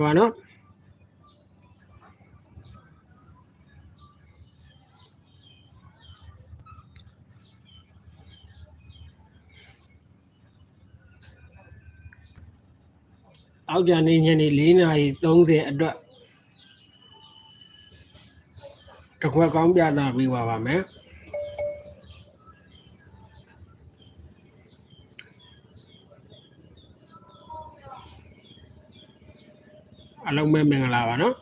ပါနော်အောက်ကြနေညနေ4နာရီ30အတွက်တစ်ခွက်ကောင်းပြတာပြီးပါပါမယ် အလုံးမဲ့မင်္ဂလာပါနော်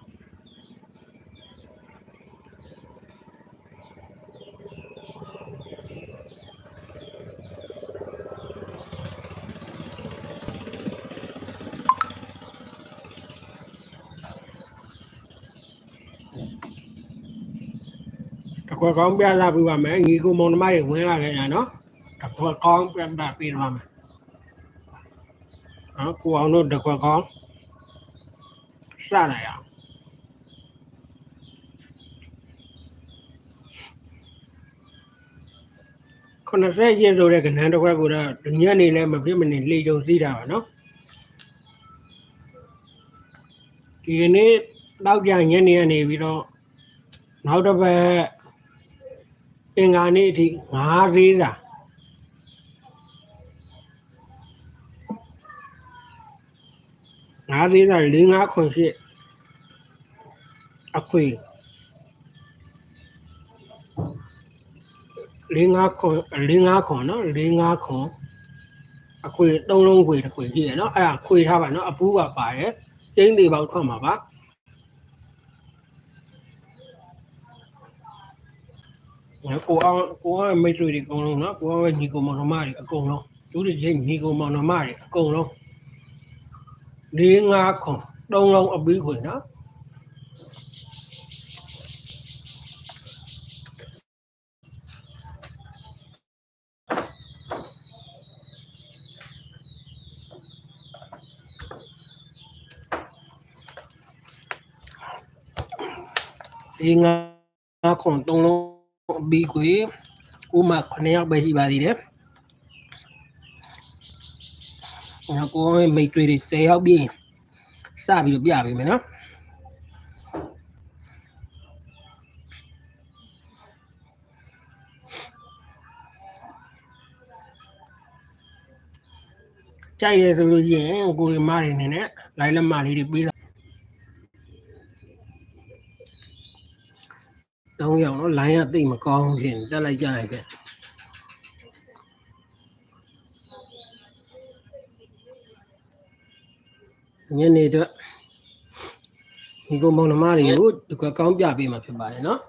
တခွက်ကောင်းပြလာပြပါမယ်ညီကိုမောင်နှမတွေဝင်လာခဲ့ရနော်တခွက်ကောင်းပြပြပေးပါမယ်နော်ကိုအောင်တို့တခွက်ကောင်း စလိုက်အောင်ခုနဆက်ရဆိုတဲ့ကဏ္ဍတစ်ခွက်ကိုတော့ညနေလဲမဖြစ်မနေလေကြုံစည်းတာပါနော်ဒီကနေ့တော့ကြညနေကနေပြီးတော့နောက်တစ်ပတ်အင်္ဂါနေ့အထိငါးသေးတာ ငါးသေးတာ၄၅ခွန်ရှိအခွေ၄၅ခွန်၄၅ခွန်နော်၄၅ခွန်အခွေသုံးလုံးခွေတစ်ခွေရှိတယ်နော်အဲ့ဒါခွေထားပါနော်အပူးကပါတယ်ကျင်းသေးပေါက်ထွက်မှာပါကိုအောင်ကိုကမိတ်ဆွေတွေအကုန်လုံးနော်ကိုကညီကောင်မောင်နှမတွေအကုန်လုံးသူတို့ချင်းညီကောင်မောင်နှမတွေအကုန်လုံး ၄၅ခွန်၃လုံးအပြီးခွင်နော်၄၅ခွန်၃လုံးအပြီးခွင်ကိုမှ9ယောက်ပဲရှိပါသေးတယ် ငါကိုမိတ်ဆွေတွေ10ယောက်ပြီးစပြီးတော့ပြပေးမယ်နော်ကြိုက်ရဆိုလို့ရှိရင်ကိုရီမတွေနေနဲ့လိုက်လက်မလေးတွေပေးတာတောင်းရအောင်နော်လိုင်းကတိတ်မကောင်းဖြစ်နေတက်လိုက်ကြရခဲ့ ညနေတော့ဒီကောင်မောင်နှမတွေကိုဒီကကောင်းပြပေးမှာဖြစ်ပါတယ်နော်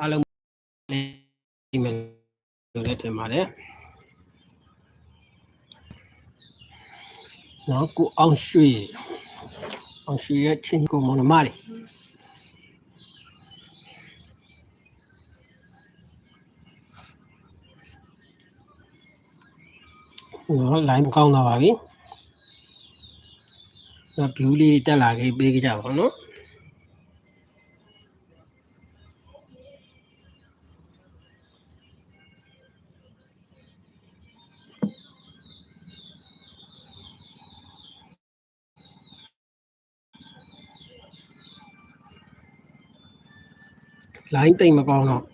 အားလုံးဒီမယ်လို့လည်းထင်ပါတယ်နော်ကိုအောင်ရွှေအောင်ရွှေရဲ့ချင်းကိုမောင်နှမတွေဟိုလိုင်းကောင်းလာပါပြီ။နော် view လေးတက်လာခဲ့ပေးကြပါတော့နော်။လိုင်းတိတ်မကောင်းတော့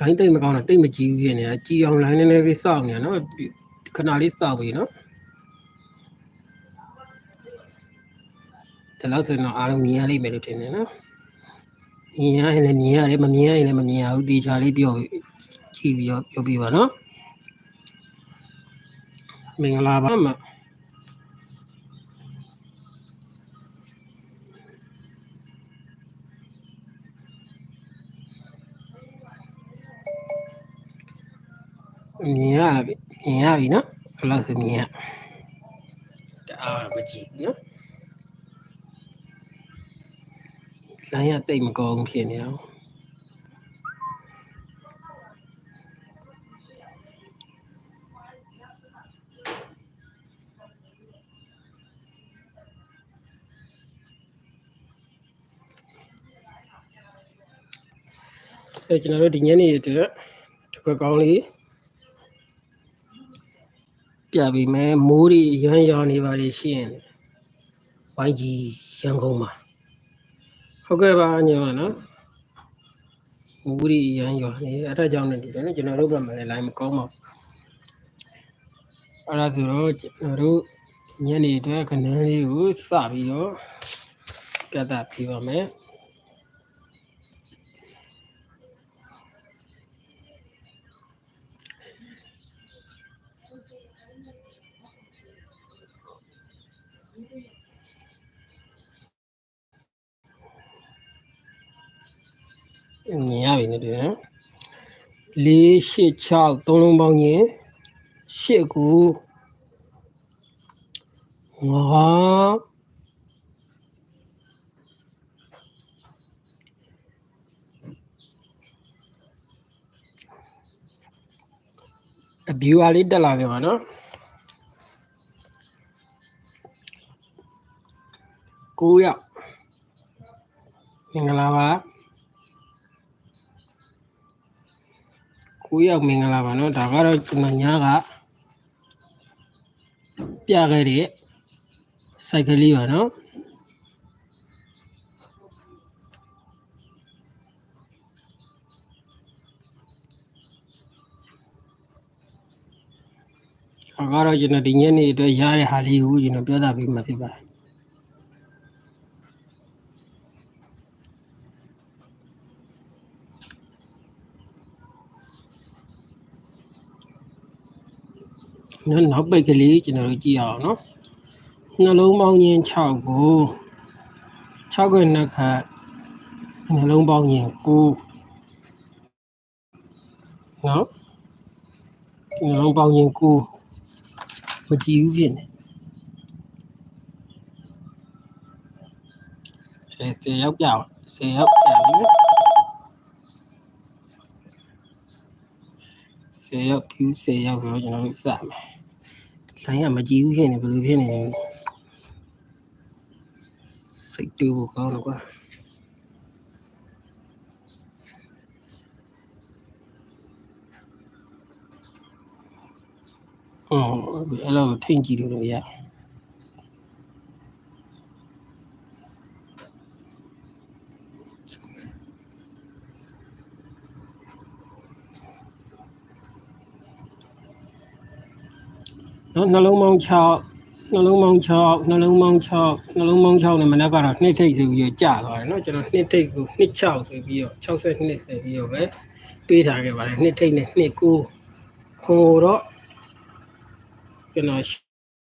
လိုင်းတိတ်မကောင်းတော့တိတ်မကြည့်ဘူးဖြစ်နေတာကြည်အောင်လိုင်းနည်းနည်းလေးစောင့်နေရနော်ခဏလေးစောင့်ပြီနော် ဒီလောက်ဆိုတော့အားလုံးမြင်ရလိမ့်မယ်လို့ထင်တယ်နော်မြင်ရရင်လည်းမြင်ရတယ်မမြင်ရရင်လည်းမမြင်ရဘူးတေချာလေးပြောကြည့်ပြီးတော့ပြောပြပါနော်မင်္ဂလာပါမမြင်ရလားမြင်ရပြီနော်ဘယ်လောက်ဆိုမြင်ရတအားမကြည့်ဘူးနော် လိုင်းရတိတ်မကောင်းဖြစ်နေအောင်အဲကျွန်တော်တို့ဒီညနေအတွက်တစ်ခွက်ကောင်းလေးပြပေးမယ်မိုးတွေရမ်းရွာနေပါလေရှိရင်ဝိုင်းကြီးရန်ကုန်မှာ ဟုတ်ကဲ့ပါညီမနော်မိုးတွေရမ်းရွာနေအဲ့ဒါကြောင့်လည်းဒီလည်းကျွန်တော်တို့ဘက်မှာလည်း line မကောင်းပါဘူးအဲ့ဒါဆိုတော့ကျွန်တော်တို့ညနေအတွက်ခဏလေးကိုစပြီးတော့ပြသပြပါမယ် မြင်ရပြီနဲ့တူတယ်နော်၄၈6သုံးလုံးပေါင်းရင်၈ကိုငါအဘီဝါလေးတက်လာခဲ့ပါနော်ကိုရောက်မင်္ဂလာပါ 9ရောက်မင်္ဂလာပါနော်ဒါကတော့ကျွန်တော်ညာကပြခဲ့တဲ့စိုက်ကလေးပါနော်ဒါကတော့ကျွန်တော်ဒီညနေအတွက်ရတဲ့ဟာလေးကိုကျွန်တော်ပြောတာပြီးမှဖြစ်ပါတယ် နော်နောက်ပိတ်ကလေးကျွန်တော်တို့ကြည့်အောင်နော်နှလုံးပေါင်းခြင်း6ကို6ခွင့်နှစ်ခါနှလုံးပေါင်းခြင်း9နော်နှလုံးပေါင်းခြင်း9မကြည့်ဘူးဖြစ်နေအဲစေရောက်ပြအောင်စေရောက်ပြပြီနော်စေရောက်ပြစေရောက်ဆိုတော့ကျွန်တော်တို့စမယ် လိုင်းကမကြည့်ဘူးဖြစ်နေဘယ်လိုဖြစ်နေလဲစိတ်တူဖို့ကောင်းတော့ကွာအော်အဲ့လိုထိန်ကြည့်လို့ရ နော်နှလုံးပေါင်း6နှလုံးပေါင်း6နှလုံးပေါင်း6နှလုံးပေါင်း6နဲ့မနက်ကတော့နှစ်ထိပ်ဆိုပြီးတော့ကြာသွားတယ်နော်ကျွန်တော်နှစ်ထိပ်ကိုနှစ်6ဆိုပြီးတော့62ဆိုပြီးတော့ပဲပေးထားခဲ့ပါတယ်နှစ်ထိပ်နဲ့နှစ်9ခိုးတော့ကျွန်တော်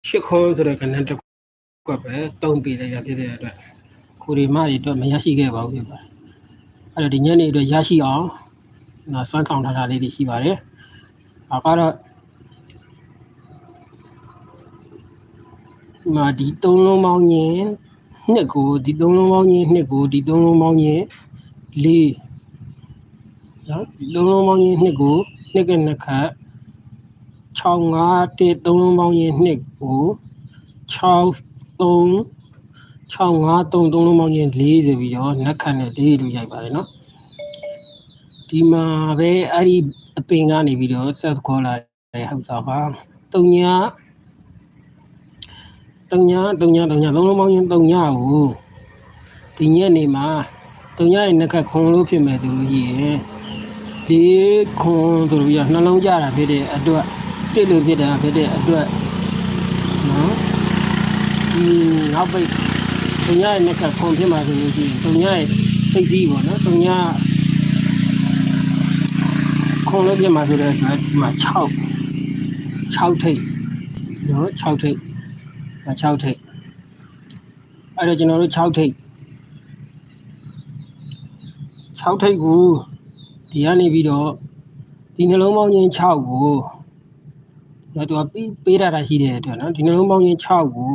ရှစ်ခွန်းဆိုတဲ့ကဏ္ဍတစ်ခုပဲတုံးပေးလိုက်တာဖြစ်တဲ့အတွက်ကိုရီမတွေအတွက်မရရှိခဲ့ပါဘူးဖြစ်ပါတယ်အဲ့တော့ဒီညနေအတွက်ရရှိအောင်ကျွန်တော်စွမ်းဆောင်ထားတာလေးတွေရှိပါတယ်။ဒါကတော့ မှာဒီသုံးလုံးပေါင်းရင်နှစ်ကိုဒီသုံးလုံးပေါင်းရင်နှစ်ကိုဒီသုံးလုံးပေါင်းရင်လေးနော်ဒီသုံးလုံးပေါင်းရင်နှစ်ကိုနှစ်ကနှစ်ခတ်6 5တဲ့သုံးလုံးပေါင်းရင်နှစ်ကို6 3 6 5 3သုံးလုံးပေါင်းရင်4ဆိုပြီးတော့နက်ခတ်နဲ့4လို့ရိုက်ပါတယ်နော်ဒီမှာပဲအဲ့ဒီအပင်ကနေပြီးတော့ဆက်ခေါ်လာတဲ့ဟောက်စာပါတုံညာ တုံညာတုံညာတုံညာလုံးလုံးပေါင်းရင်တုံညာကိုဒီညနေမှာတုံညာရဲ့နှစ်ခတ်ခွန်လို့ဖြစ်မယ်ဆိုလို့ရှိရင်ဒီခွန်ဆိုလို့ရနှလုံးကြတာဖြစ်တဲ့အတွက်တစ်လို့ဖြစ်တာဖြစ်တဲ့အတွက်နော်ဒီနောက်ပိတ်တုံညာရဲ့နှစ်ခတ်ခွန်ဖြစ်မှာဆိုလို့ရှိရင်တုံညာရဲ့စိတ်စည်းပေါ့နော်တုံညာခွန်လို့ဖြစ်မှာဆိုတဲ့အတွက်ဒီမှာ6 6ထိတ်နော်6ထိတ် 6ထိပ်အဲ့တော့ကျွန်တော်တို့6ထိပ်6ထိပ်ကိုဒီကနေပြီးတော့ဒီနှလုံးပေါင်းချင်း6ကိုတော့သူကပေးပေးထားတာရှိတဲ့အတွက်နော်ဒီနှလုံးပေါင်းချင်း6ကို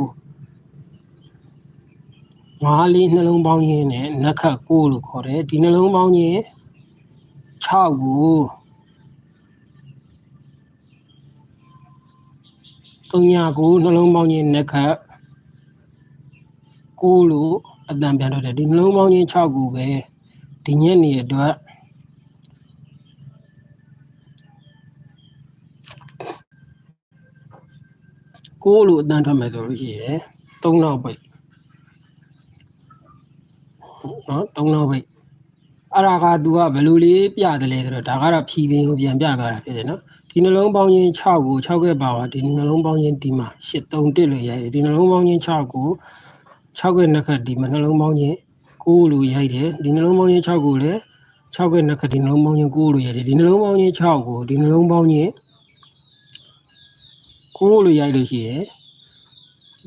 ငါးလေးနှလုံးပေါင်းချင်းနဲ့နက်ခတ်6လို့ခေါ်တယ်ဒီနှလုံးပေါင်းချင်း6ကို တုံညာကိုနှလုံးပေါင်းချင်းနက်ခတ်6လို့အတန်ပြန်တော့တယ်ဒီနှလုံးပေါင်းချင်း6ကိုပဲဒီညက်နေအတွက်ကိုလို့အတန်းထွက်မယ်ဆိုလို့ရှိရင်3နောက်ပိတ်နော်3နောက်ပိတ် အဲ့ဒါက तू ကဘယ်လိုလေးပြတယ်လဲဆိုတော့ဒါကတော့ဖြီးပင်ကိုပြန်ပြသွားတာဖြစ်တယ်နော်ဒီနှလုံးပေါင်းချင်း6ကို6ခဲ့ပါပါဒီနှလုံးပေါင်းချင်းဒီမှာ8 3တစ်လို့ရိုက်တယ်ဒီနှလုံးပေါင်းချင်း6ကို6ခဲ့နှစ်ခတ်ဒီမှာနှလုံးပေါင်းချင်း9လို့ရိုက်တယ်ဒီနှလုံးပေါင်းချင်း6ကိုလည်း6ခဲ့နှစ်ခတ်ဒီနှလုံးပေါင်းချင်း9လို့ရိုက်တယ်ဒီနှလုံးပေါင်းချင်း6ကိုဒီနှလုံးပေါင်းချင်း9လို့ရိုက်လို့ရှိရင်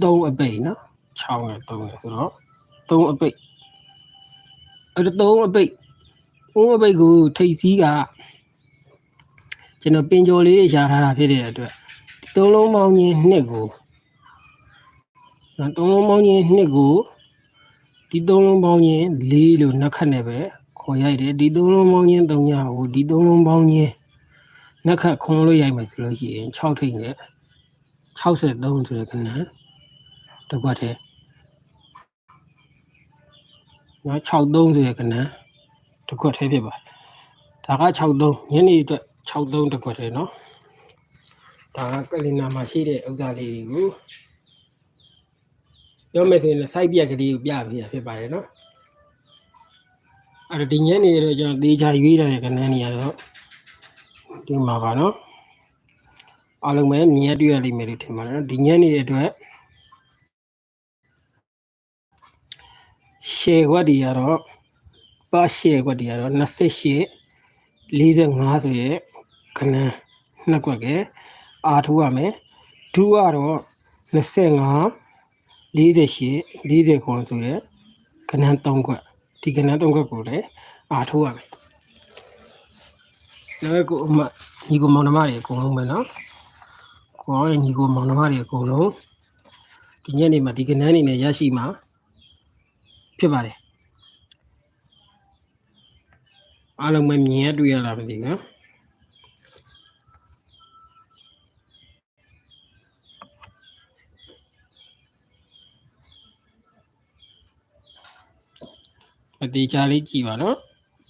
3အပိတ်နော်6နဲ့3နဲ့ဆိုတော့3အပိတ်အဲ့ဒါ3အပိတ် 3အပိတ်ကိုထိတ်စည်းကကျွန်တော်ပင်ကျော်လေးရှာထားတာဖြစ်တဲ့အတွက်သုံးလုံးပေါင်းချင်းနှစ်ကိုနော်သုံးလုံးပေါင်းချင်းနှစ်ကိုဒီသုံးလုံးပေါင်းချင်း၄လို့နှစ်ခတ်နဲ့ပဲခေါ်ရိုက်တယ်ဒီသုံးလုံးပေါင်းချင်း၃ညကိုဒီသုံးလုံးပေါင်းချင်းနှစ်ခတ်ခွန်လို့ရိုက်မယ်ဆိုလို့ရှိရင်6ထိပ်နဲ့63ဆိုတဲ့ခဏတစ်ခွက်ထဲနော်63ဆိုတဲ့ခဏ တစ်ခွက်ထဲဖြစ်ပါတယ်ဒါက63ညနေအတွက်63တစ်ခွက်ထဲနော်ဒါကကလင်နာမှာရှိတဲ့ဥစ္စာလေးတွေကိုပြောမယ်ဆိုရင်လည်း site ပြက်ကလေးကိုပြပေးရဖြစ်ပါတယ်နော်အဲ့ဒါဒီညနေတော့ကျွန်တော်သေချာရွေးထားတဲ့ခဏနေရတော့ဒီမှာပါနော်အားလုံးပဲမြင်ရတွေ့ရလိမ့်မယ်လို့ထင်ပါတယ်နော်ဒီညနေတဲ့အတွက်ရှယ်ခွက်တွေကတော့ ပါရှယ်ခွက်တွေကတော့28 45ဆိုရဲခဏနှစ်ခွက်ကအာထိုးရမယ်ဒူကတော့25 48 40ခွန်ဆိုရဲခဏ3ခွက်ဒီခဏ3ခွက်ကိုလည်းအာထိုးရမယ်လည်းကိုအမညီကိုမောင်နှမတွေအကုန်လုံးပဲနော်ကိုရောညီကိုမောင်နှမတွေအကုန်လုံးဒီညနေမှာဒီကနန်းနေနဲ့ရရှိမှာဖြစ်ပါတယ် အားလုံးပဲမြင်ရတွေ့ရလားမသိနော်အသေးချာလေးကြည်ပါနော်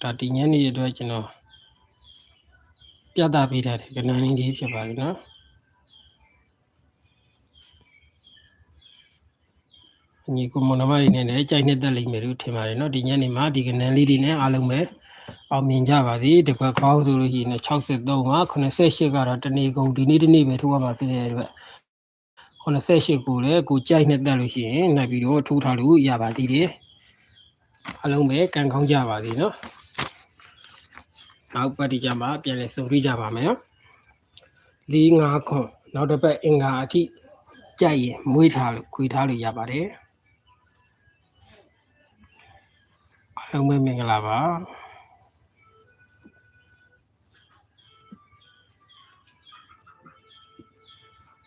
ဒါဒီညနေအတွက်ကျွန်တော်ပြသပေးထားတဲ့ကဏ္ဍလေးဖြစ်ပါလိမ့်နော်ညီကမနမလေးနဲ့လည်းကြိုက်နှစ်သက်လိမ့်မယ်လို့ထင်ပါတယ်နော်ဒီညနေမှာဒီကဏ္ဍလေးတွေနဲ့အားလုံးပဲ အောင်မြင်ကြပါသည်တကွက်ပေါင်းဆိုလို့ရှိရင်63မှာ88ကတော့တနေ့ကုန်ဒီနေ့တနေ့ပဲထိုးရမှာဖြစ်တဲ့အတွက်88ကိုလည်းကိုကြိုက်နဲ့တက်လို့ရှိရင်နိုင်ပြီးတော့ထိုးထားလို့ရပါသေးတယ်အလုံးပဲကန်ကောင်းကြပါသည်နော်နောက်ပတ်ဒီကြမှာပြန်လဲစုံတွေ့ကြပါမယ်၄၅ခွန်နောက်တစ်ပတ်အင်္ဂါအထိကြိုက်ရင်မွေးထားလို့ခွေထားလို့ရပါတယ်အားလုံးပဲမင်္ဂလာပါ